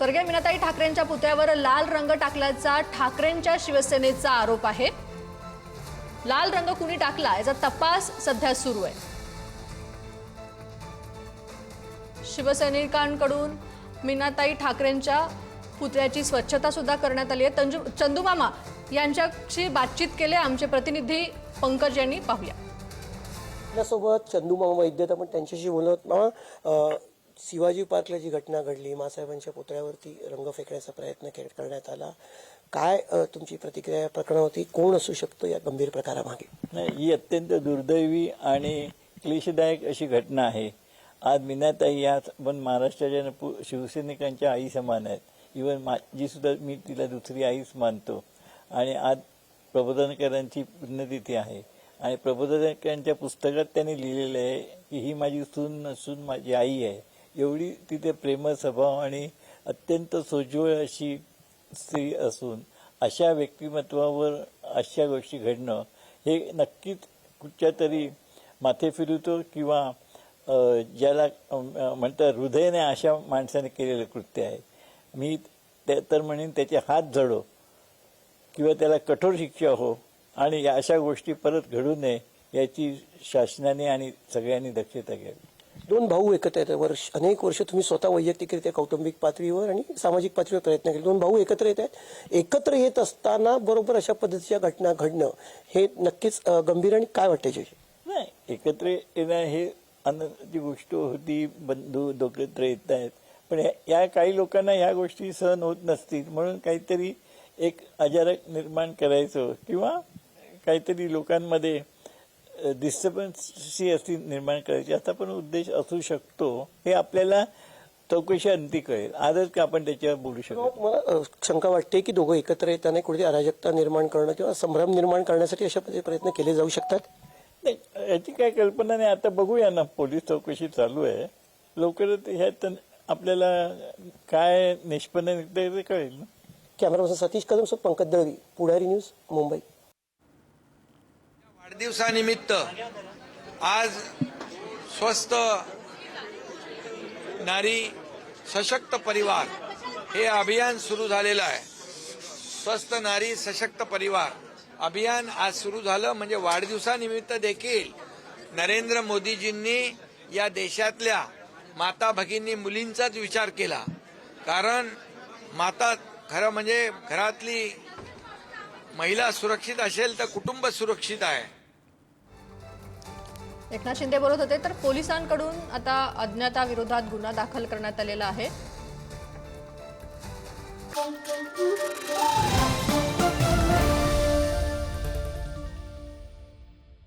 स्वर्गीय मीनाताई ठाकरेंच्या पुतळ्यावर लाल रंग टाकल्याचा ठाकरेंच्या शिवसेनेचा आरोप आहे. लाल रंग कुणी टाकला याचा तपास सध्या सुरू आहे. शिवसैनिकांकडून मीनाताई ठाकरेंच्या पुतळ्याची स्वच्छता सुद्धा करण्यात आली आहे. तंजू चंदूमामा यांच्याशी बातचीत केले आमचे प्रतिनिधी पंकज यांनी पाहूया. आपल्यासोबत चंदूमामा वैद्य आपण त्यांच्याशी बोलत मामा शिवाजी पार्कला जी घटना घडली मासाहेबांच्या पुतळ्यावरती रंग फेकण्याचा प्रयत्न करण्यात आला. काय तुमची प्रतिक्रिया या प्रकरणावरती? कोण असू शकतो या गंभीर प्रकारामागे? नाही ही अत्यंत दुर्दैवी आणि क्लेशदायक अशी घटना आहे. आज मीनाताई या पण महाराष्ट्राच्या पु- शिवसैनिकांच्या आई समान आहेत. इवन माझी सुद्धा मी तिला दुसरी आईच मानतो. आणि आज प्रबोधनकरांची पुण्यतिथी आहे. आणि प्रबोधनकरांच्या पुस्तकात त्यांनी लिहिलेलं आहे की ही माझी सून नसून माझी आई आहे. एवढी तिथे प्रेम स्वभाव आणि अत्यंत सोज्वळ अशी स्त्री असून अशा व्यक्तिमत्वावर अशा गोष्टी घडणं हे नक्कीच कुठच्या तरी माथे फिरवतो किंवा ज्याला म्हणतात हृदयाने अशा माणसाने केलेलं कृत्य आहे. मी ते तर म्हणेन त्याचे हात जडो किंवा त्याला कठोर शिक्षा हो आणि या अशा गोष्टी परत घडू नये याची शासनाने आणि सगळ्यांनी दक्षता घ्यावी. दोन भाऊ एकत्र येतात. आहेत वर्ष अनेक वर्ष तुम्ही स्वतः वैयक्तिकरित्या कौटुंबिक पातळीवर आणि सामाजिक पातळीवर प्रयत्न केले. दोन भाऊ एकत्र येत आहेत. एकत्र येत असताना बरोबर अशा पद्धतीच्या घटना घडणं हे नक्कीच गंभीर आणि काय वाटायचे नाही एकत्र येणं हे आनंदाची गोष्ट होती. बंधू एकत्र येत आहेत. पण या- या काही लोकांना ह्या गोष्टी सहन होत नसतील. म्हणून काहीतरी एक अजारक निर्माण करायचं किंवा काहीतरी लोकांमध्ये डिस्टर्बन्सची अशी निर्माण करायची. असा पण उद्देश असू शकतो. हे आपल्याला चौकशी अंती कळेल. आजच का आपण त्याच्यावर बोलू शकतो मला शंका वाटते की दोघं एकत्र येताना कुठेतरी अराजकता निर्माण करणं किंवा संभ्रम निर्माण करण्यासाठी अशा प्रयत्न केले जाऊ शकतात? नाही याची काय कल्पना नाही. आता बघूया ना. पोलीस चौकशी चालू आहे. लवकरच ह्यात आपल्याला काय निष्पन्न निघतं ते कळेल ना. Camera person Satish Kadam Pankaj Dalvi Pudhari news Mumbai. दिवसानिमित्त आज स्वस्त नारी सशक्त परिवार हे अभियान सुरू झालेलं आहे. स्वस्त नारी सशक्त परिवार अभियान आज सुरू झालं म्हणजे वाढदिवसानिमित्त देखील नरेंद्र मोदीजींनी या देशातल्या माता भगिनी मुलींचाच विचार केला. कारण माता खरं म्हणजे घरातली महिला सुरक्षित असेल तर कुटुंब सुरक्षित आहे. एकनाथ शिंदे बोलत होते तर पोलिसांकडून आता अज्ञाताविरोधात गुन्हा दाखल करण्यात आलेला आहे.